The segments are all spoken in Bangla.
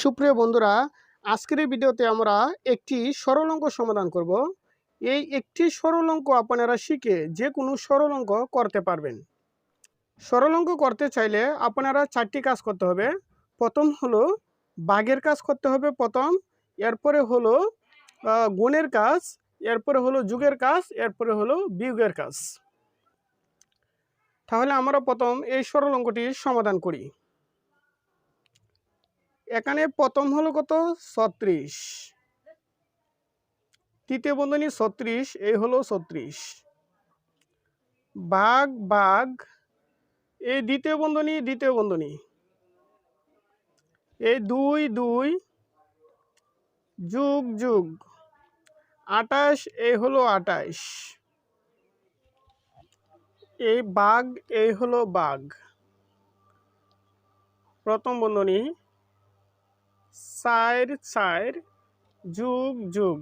সুপ্রিয় বন্ধুরা, আজকের ভিডিওতে আমরা একটি সরল অঙ্ক সমাধান করব। এই একটি সরল অঙ্ক আপনারা শিখে যে কোনো সরল অঙ্ক করতে পারবেন। সরল অঙ্ক করতে চাইলে আপনারা চারটি কাজ করতে হবে। প্রথম হলো বাঘের কাজ করতে হবে প্রথম, এরপরে হলো গুণের কাজ, এরপরে হলো যুগের কাজ, এরপরে হলো বিয়োগের কাজ। তাহলে আমরা প্রথম এই সরল অঙ্কটি সমাধান করি। এখানে প্রথম হলো কত? ছত্রিশ। তৃতীয় বন্ধনী ছত্রিশ, এই হলো ছত্রিশ। বাঘ বাঘ, এই দ্বিতীয় বন্ধনী দ্বিতীয় বন্ধনী। এই দুই দুই, যুগ যুগ। আটাশ এই হলো আটাশ এই বাঘ, এই হলো বাঘ। প্রথম বন্ধনী চার চার যুগ যুগ।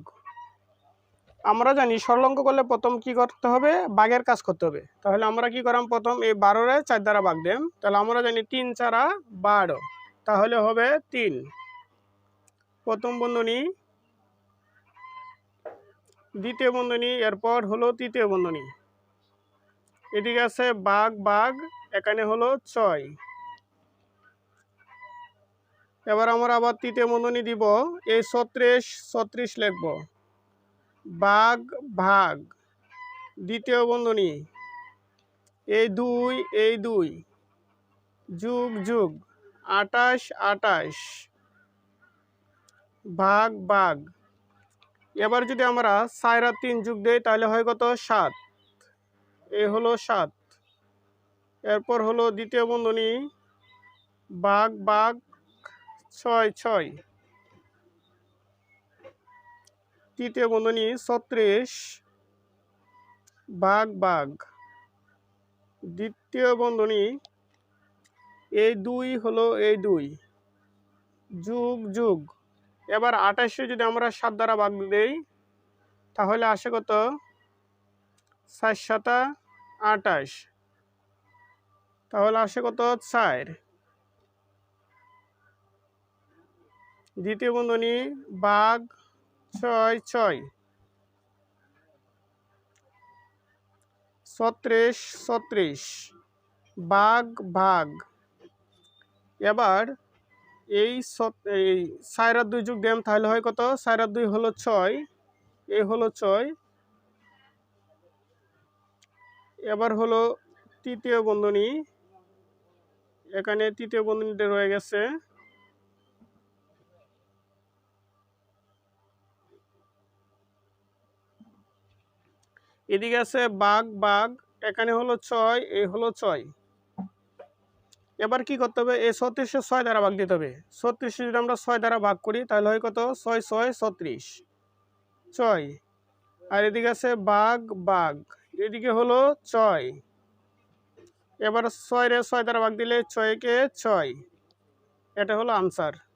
আমরা জানি সরলঙ্ক করলে প্রথম কি করতে হবে? বাঘের কাজ করতে হবে। তাহলে আমরা কি করাম? প্রথম এই বারোরে চার দ্বারা বাঘ দেম। তাহলে আমরা জানি তিন চারা বারো। তাহলে হবে তিন। প্রথম বন্ধনী, দ্বিতীয় বন্ধনী, এরপর হলো তৃতীয় বন্ধনী। এদিকে আছে বাঘ বাঘ, এখানে হলো ছয়। এবার আমরা আবার তৃতীয় বন্ধনী দিব। এই ছত্রিশ ছত্রিশ লিখব। বাঘ, ভাগ। দ্বিতীয় বন্ধনী। এই দুই এই দুই। যুগ যুগ। আটাশ আটাশ ভাগ ভাগ। এবার যদি আমরা আর তিন যুগ দেই, তাহলে হয় কত? সাত। এ হলো সাত। এরপর হলো দ্বিতীয় বন্ধনী। বাঘ বাঘ। ছয় ছয়। তৃতীয় বন্ধনী, ছত্রিশ। বাঘ বাঘ। দ্বিতীয় বন্ধনী, এই দুই হলো এই দুই। যুগ যুগ। এবার আঠাশে যদি আমরা সাত দ্বারা ভাগ দেই, তাহলে আসে কত? সাত সাতা আটাশ তাহলে আসে কত? চার। দ্বিতীয় বন্ধনী, বাঘ, ছয় ছয়। ছত্রিশ ছত্রিশ। বাঘ ভাগ এবার এই এই সাইরার দুই যুগ দেম তাহলে হয় কত? সাইরার দুই হলো ছয় এই হলো ছয়। এবার হলো তৃতীয় বন্ধনী। এখানে তৃতীয় বন্ধনীতে রয়ে গেছে। এদিকে আছে বাঘ বাঘ, এখানে হলো ছয় এই হলো ছয়। এবার কি করতে হবে? এই ছত্রিশে ছয় দ্বারা ভাগ দিতে হবে। ছত্রিশে যদি আমরা ছয় দ্বারা ভাগ করি, তাহলে হয় কত? ছয় ছয়, ছত্রিশ। ছয়। আর এদিকে আছে বাঘ বাঘ। এদিকে হলো ছয়। এবার ছয় রে ছয় দ্বারা ভাগ দিলে ছয়কে ছয়। এটা হলো আনসার।